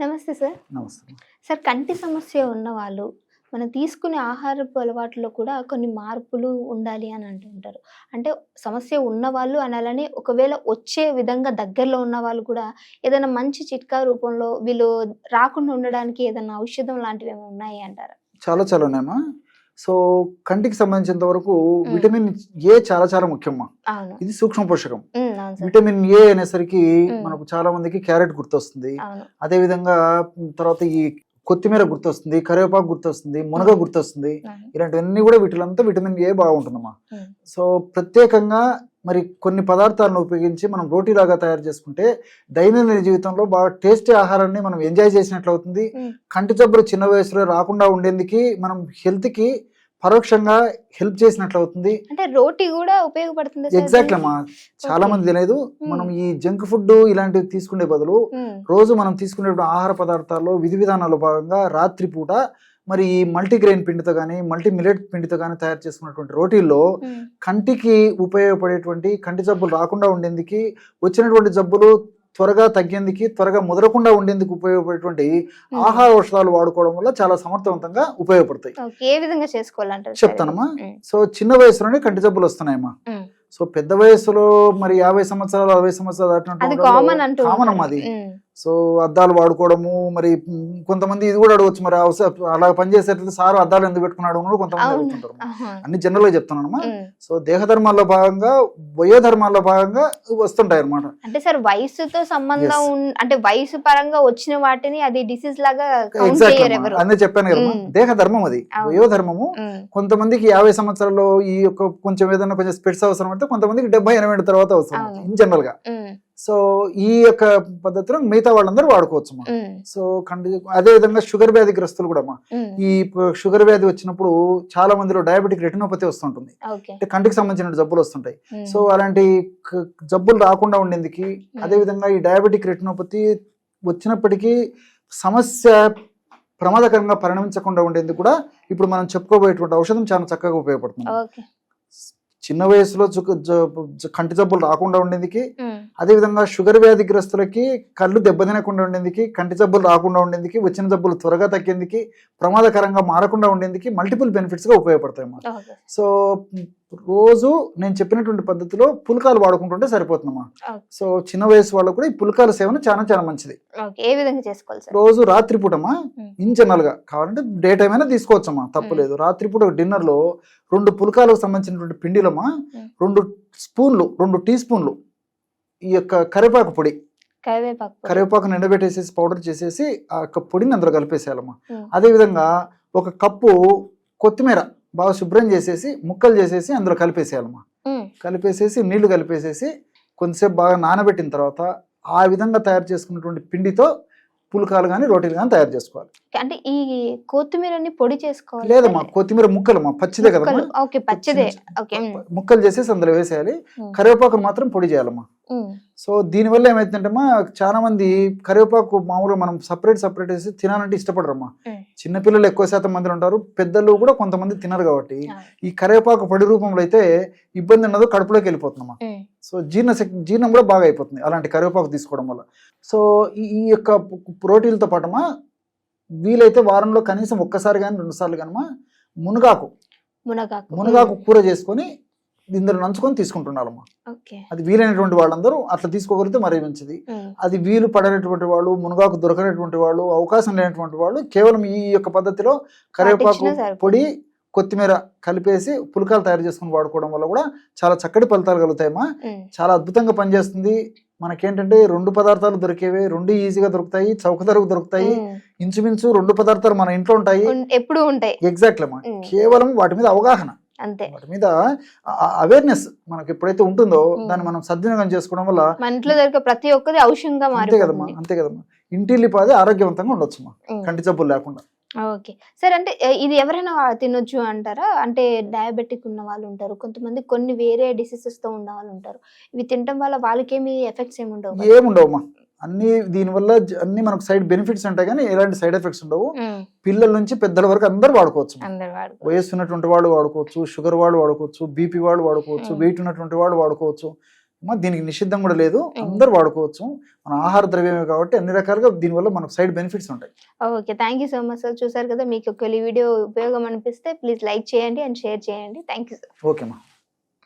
నమస్తే సార్. నమస్తే. సార్ కంటి సమస్య ఉన్న వాళ్ళు మనం తీసుకునే ఆహారపు అలవాట్లో కూడా కొన్ని మార్పులు ఉండాలి అని అంటుంటారు. అంటే సమస్య ఉన్న వాళ్ళు అనాలని ఒకవేళ వచ్చే విధంగా దగ్గరలో ఉన్న వాళ్ళు కూడా ఏదైనా మంచి చిట్కా రూపంలో వీళ్ళు రాకుండా ఉండడానికి ఏదైనా ఔషధం లాంటివి ఏమైనా ఉన్నాయి అంటారా? చాలా చాలా ఉన్నాయమ్మా. సో కంటికి సంబంధించినంత వరకు. విటమిన్ ఏ చాలా చాలా ముఖ్యమ్మా ఇది సూక్ష్మ పోషకం విటమిన్ ఏ అనేసరికి. మనకు చాలా మందికి క్యారెట్ గుర్తొస్తుంది అదే విధంగా తర్వాత ఈ కొత్తిమీర గుర్తొస్తుంది కరివేపాకు గుర్తొస్తుంది మునగ. గుర్తొస్తుంది. ఇలాంటివన్నీ కూడా వీటిలంతా విటమిన్ ఏ బాగుంటుందమ్మా మ్మ్. సో ప్రత్యేకంగా మరి కొన్ని పదార్థాలను ఉపయోగించి మనం రోటీలాగా తయారు చేసుకుంటే దైనందిన జీవితంలో బాగా టేస్టీ ఆహారాన్ని మనం ఎంజాయ్ చేసినట్లు అవుతుంది. కంటి జబ్బులు చిన్న వయసులో రాకుండా ఉండేందుకు మనం హెల్త్కి పరోక్షంగా హెల్ప్ చేసినట్లు అవుతుంది అంటే రోటీ కూడా ఉపయోగపడుతుంది ఎగ్జాక్ట్లీ? అమ్మా చాలా. మంది తెలియదు. మనం ఈ జంక్ ఫుడ్ ఇలాంటివి తీసుకునే బదులు రోజు మనం తీసుకునే ఆహార పదార్థాల్లో విధి విధానాల్లో భాగంగా రాత్రిపూట మరి ఈ మల్టీగ్రెయిన్ పిండితో కానీ మల్టీ మిలెట్ పిండితో కానీ తయారు చేసుకున్నటువంటి రోటీల్లో కంటికి ఉపయోగపడేటువంటి కంటి జబ్బులు రాకుండా ఉండేందుకు వచ్చినటువంటి జబ్బులు త్వరగా తగ్గేందుకు త్వరగా ముదరకుండా ఉండేందుకు ఉపయోగపడేటువంటి. ఆహార ఔషధాలు వాడుకోవడం వల్ల చాలా సమర్థవంతంగా ఉపయోగపడతాయి. ఏ విధంగా ఇది? చెప్తానమ్మా సో చిన్న వయసులోనే కంటి జబ్బులు వస్తున్నాయమ్మా. సో పెద్ద వయసులో మరి యాభై సంవత్సరాలు అరవై సంవత్సరాలు అంటూ కామన్ అమ్మా అది సో అద్దాలు వాడుకోవడము మరి కొంతమంది ఇది కూడా అడగచ్చు మరి అవస- అలా పనిచేసేటట్టు సార్ అద్దాలు ఎందుకు పెట్టుకున్నాడు అని కూడా కొంతమంది. అడుగుతుంటారు. అన్ని జనరల్గా చెప్తున్నానమ్మా ఉమ్. సో దేహధర్మాల్లో భాగంగా వయోధర్మాల్లో భాగంగా వస్తుంటాయి అన్నమాట అంటే సార్ వయసుతో సంబంధం అంటే వయసు పరంగా వచ్చిన వాటిని అది డిసీజ్ లాగా అన్నీ చెప్పాను కదా మ్మ్. దేహ ధర్మం అది. వయోధర్మము కొంతమందికి యాభై సంవత్సరాల్లో ఈ యొక్క కొంచెం ఏదైనా కొంచెం స్పెట్స్ అవసరం అంటే కొంతమందికి డెబ్బై ఎనభై తర్వాత అవసరం. ఇన్ జనరల్గా. సో ఈ యొక్క పద్ధతిలో మిగతా వాళ్ళందరూ వాడుకోవచ్చు అమ్మా. సో కంటి అదే విధంగా షుగర్ వ్యాధి గ్రస్తులు కూడా అమ్మా. ఈ షుగర్ వ్యాధి వచ్చినప్పుడు చాలా మందిలో డయాబెటిక్ రెటినోపతి వస్తుంటుంది. అంటే కంటికి సంబంధించిన జబ్బులు వస్తుంటాయి. సో అలాంటి జబ్బులు రాకుండా ఉండేందుకు అదే విధంగా ఈ డయాబెటిక్ రెటినోపతి వచ్చినప్పటికీ సమస్య ప్రమాదకరంగా పరిణమించకుండా ఉండేందుకు కూడా ఇప్పుడు మనం చెప్పుకోబోయేటువంటి ఔషధం చాలా చక్కగా ఉపయోగపడుతుంది. చిన్న వయసులో కంటి జబ్బులు రాకుండా ఉండేందుకు ఉమ్, అదే విధంగా షుగర్ వ్యాధిగ్రస్తులకి కళ్ళు దెబ్బతినకుండా ఉండేందుకు కంటి జబ్బులు రాకుండా ఉండేందుకు వచ్చిన జబ్బులు త్వరగా తగ్గేందుకు ప్రమాదకరంగా మారకుండా ఉండేందుకు మల్టిపుల్ బెనిఫిట్స్గా ఉపయోగపడతాయి అన్నమాట ఓకే సో రోజు నేను చెప్పినటువంటి పద్ధతిలో పుల్కాలు వాడుకుంటుంటే సరిపోతుందమ్మా. సో చిన్న వయసు వాళ్ళకు కూడా ఈ పుల్కాల సేవన చాలా చాలా మంచిది. ఓకే ఏ విధంగా చేసుకోవాలి రోజు రాత్రిపూటమ్మా మ్. ఇన్ జనరల్గా కావాలంటే డే టైం అయినా తీసుకోవచ్చమ్మా తప్పులేదు. రాత్రిపూట డిన్నర్లో రెండు పుల్కాలకు సంబంధించినటువంటి పిండిలమ్మా. రెండు స్పూన్లు రెండు టీ స్పూన్లు ఈ యొక్క కరివేపాకు పొడి. కరివేపాకు. కరివేపాకు ఎండబెట్టేసేసి పౌడర్ చేసేసి ఆ యొక్క పొడిని అందులో కలిపేసేయాలమ్మా. ఉమ్, అదే విధంగా ఒక కప్పు కొత్తిమీర బాగా శుభ్రం చేసేసి ముక్కలు చేసేసి అందులో కలిపేసేయాలమ్మా. కలిపేసేసి నీళ్ళు కలిపేసేసి కొంతసేపు బాగా నానబెట్టిన తర్వాత ఆ విధంగా తయారు చేసుకున్నటువంటి పిండితో పుల్కాలు కానీ రోటీలు కానీ తయారు చేసుకోవాలి. అంటే ఈ కొత్తిమీరని పొడి చేసుకోవాలి. లేదమ్మా కొత్తిమీర పచ్చిదే ముక్కలు. ఓకే పచ్చిదే. ఓకే ఉమ్, ముక్కలు చేసేసి అందులో వేసేయాలి. కరివేపాకును మాత్రం పొడి చేయాలమ్మా. సో దీనివల్ల ఏమైతుందంటేమ్మా చాలా మంది కరివేపాకు మామూలుగా మనం సపరేట్ సపరేట్ వేసి తినాలంటే ఇష్టపడరమ్మా. చిన్నపిల్లలు ఎక్కువ శాతం మంది ఉంటారు పెద్దలు కూడా కొంతమంది తినరు కాబట్టి ఈ కరివేపాకు పొడి రూపంలో అయితే ఇబ్బంది ఉండదు కడుపులోకి వెళ్ళిపోతుందమ్మా. సో జీర్ణ జీర్ణం కూడా బాగా అయిపోతుంది అలాంటి కరివేపాకు తీసుకోవడం వల్ల. సో ఈ యొక్క ప్రోటీన్లతో పాటమా వీలైతే వారంలో కనీసం ఒక్కసారి కానీ రెండు సార్లు కానీ మునగాకు. మునగాకు మునగాకు కూర చేసుకొని ఇందులో నంచుకొని తీసుకుంటున్నారమ్మా. ఓకే. అది వీలైనటువంటి వాళ్ళందరూ అట్లా తీసుకోగలిగితే మరీ మంచిది. అది వీలు పడనటువంటి వాళ్ళు మునగాకు దొరకనటువంటి వాళ్ళు అవకాశం లేనటువంటి వాళ్ళు కేవలం ఈ యొక్క పద్ధతిలో కరివేపాకు. పొడి కొత్తిమీర కలిపేసి పుల్కాలు తయారు చేసుకుని వాడుకోవడం వల్ల కూడా చాలా చక్కటి ఫలితాలు కలుగుతాయమ్మా. చాలా అద్భుతంగా పనిచేస్తుంది. మనకేంటంటే రెండు పదార్థాలు దొరికేవి రెండు ఈజీగా దొరుకుతాయి చౌక ధరకు దొరుకుతాయి. ఇంచుమించు రెండు పదార్థాలు మన ఇంట్లో ఉంటాయి. ఎప్పుడూ ఉంటాయి. ఎగ్జాక్ట్లీ అమ్మా. కేవలం వాటి మీద అవగాహన. అంతే. వాటి మీద అవేర్నెస్ మనకి ఎప్పుడైతే ఉంటుందో. దాన్ని మనం సద్వినియోగం చేసుకోవడం వల్ల మన ఇంట్లో దొరికే ప్రతి ఒక్కది ఔషధంగా అంతే కదమ్మా అంతే కదమ్మా. ఇంటిల్లిపాది ఆరోగ్యవంతంగా ఉండొచ్చు. కంటి జబ్బులు లేకుండా. ఓకే. సరే అంటే ఇది ఎవరైనా తినొచ్చు అంటారా? అంటే డయాబెటిక్ ఉన్న వాళ్ళు ఉంటారు. కొంతమంది కొన్ని వేరే డిసీజెస్తో ఉన్న వాళ్ళు ఉంటారు. ఇవి తినడం వల్ల వాళ్ళకేమి ఎఫెక్ట్స్ ఏమి ఉండవు కదా? అన్ని దీనివల్ల అన్ని మనకు సైడ్ బెనిఫిట్స్ ఉంటాయి కానీ ఎలాంటి సైడ్ ఎఫెక్ట్స్ ఉండవు. పిల్లల నుంచి పెద్దల వరకు అందరూ వాడుకోవచ్చు. వయస్సు ఉన్నటువంటి వాళ్ళు వాడుకోవచ్చు షుగర్ వాళ్ళు వాడుకోవచ్చు బీపీ వాళ్ళు వాడుకోవచ్చు. వెయిట్ ఉన్నటువంటి వాళ్ళు వాడుకోవచ్చు. దీనికి నిషిద్ధం కూడా లేదు. అందరూ వాడుకోవచ్చు. మన ఆహార ద్రవ్యమే కాబట్టి అన్ని రకాలుగా దీనివల్ల మనకు సైడ్ బెనిఫిట్స్ ఉంటాయి. Okay thank you so much sir. చూసారు కదా మీకు ఒకవేళ వీడియో ఉపయోగం అనిపిస్తే ప్లీజ్ లైక్ చేయండి అండ్ షేర్ చేయండి. Thank you sir. ఓకేమ్మా